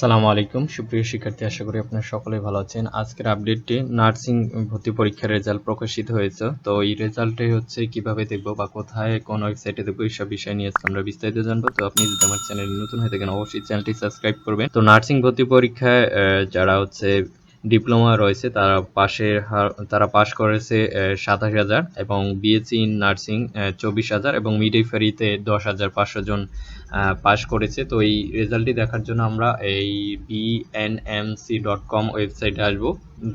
সালামু আলাইকুম। সুপ্রিয় শিক্ষার্থী, আশা করি আপনারা সকলে ভালো আছেন। আজকের আপডেটটি নার্সিং ভর্তি পরীক্ষার রেজাল্ট প্রকাশিত হয়েছে। তো এই রেজাল্টে হচ্ছে কীভাবে দেখব বা কোথায়, কোন ওয়েবসাইটে দেখব এইসব বিষয় নিয়ে আমরা বিস্তারিত জানব। তো আপনি যদি আমার চ্যানেল নতুন হয়ে থাকেন, অবশ্যই চ্যানেলটি সাবস্ক্রাইব করবেন। তো নার্সিং ভর্তি পরীক্ষায় যারা হচ্ছে ডিপ্লোমা রয়েছে, তারা পাশের হার- তারা পাশ করেছে সাতাশ হাজার এবং বিএসসি ইন নার্সিং চব্বিশ হাজার এবং মিডওয়াইফারিতে দশ হাজার পাঁচশো জন পাশ করেছে। তো এই রেজাল্টটি দেখার জন্য আমরা এই বিএনএমসি ডট কম ওয়েবসাইটে আসব।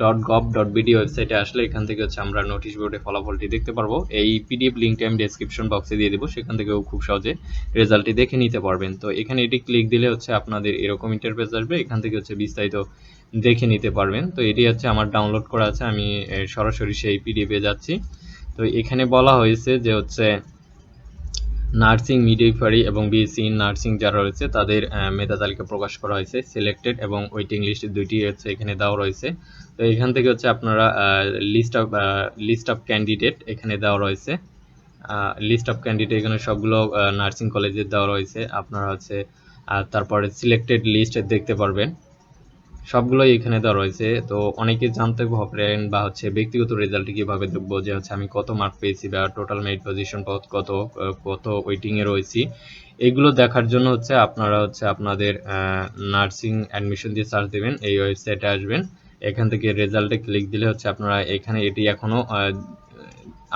ডট গভ ডট বিডি ওয়েবসাইটে আসলে এখান থেকে হচ্ছে আমরা নোটিশ বোর্ডে ফলাফলটি দেখতে পারব। এই পিডিএফ লিঙ্কটি আমি ডেসক্রিপশন বক্সে দিয়ে দেবো, সেখান থেকেও খুব সহজে রেজাল্টটি দেখে নিতে পারবেন। তো এখানে এটি ক্লিক দিলে হচ্ছে আপনাদের এরকম ইন্টারফেস আসবে, এখান থেকে হচ্ছে বিস্তারিত দেখে নিতে পারবেন। তো এটি হচ্ছে আমার ডাউনলোড করা আছে, আমি সরাসরি সেই পিডিএফে যাচ্ছি। তো এখানে বলা হয়েছে যে হচ্ছে নার্সিং মিডওয়াইফারি এবং বিএসসি ইন নার্সিং যারা রয়েছে, তাদের মেধা তালিকা প্রকাশ করা হয়েছে। সিলেক্টেড এবং ওয়েটিং লিস্ট দুইটি হচ্ছে এখানে দেওয়া রয়েছে। তো এখান থেকে হচ্ছে আপনারা list of list of candidate এখানে দেওয়া রয়েছে। লিস্ট অফ ক্যান্ডিডেট এখানে সবগুলো নার্সিং কলেজের দেওয়া রয়েছে। আপনারা হচ্ছে তারপরে সিলেক্টেড লিস্ট দেখতে পারবেন। সবগুলোই এখানে দেওয়া রয়েছে। তো অনেকে জানতে পারেন বা হচ্ছে ব্যক্তিগত রেজাল্ট কীভাবে দেখব যে হচ্ছে আমি কত মার্ক পেয়েছি বা টোটাল মেরিট পজিশন কত কত ওয়েটিং এ রয়েছি। এগুলো দেখার জন্য হচ্ছে আপনারা হচ্ছে আপনাদের নার্সিং অ্যাডমিশন দিয়ে সার্চ দেবেন, এই ওয়েবসাইটে আসবেন। এখান থেকে রেজাল্টে ক্লিক দিলে হচ্ছে আপনারা এখানে এটি এখনও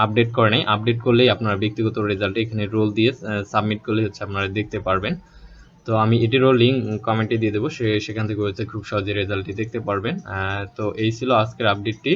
আপডেট করে নাই। আপডেট করলেই আপনার ব্যক্তিগত রেজাল্ট এখানে রোল দিয়ে সাবমিট করলে হচ্ছে আপনারা দেখতে পারবেন। তো আমি এটিরও লিঙ্ক কমেন্টে দিয়ে দেবো, সে, সেখান থেকে খুব সহজে রেজাল্টটি দেখতে পারবেন। তো এই ছিল আজকের আপডেটটি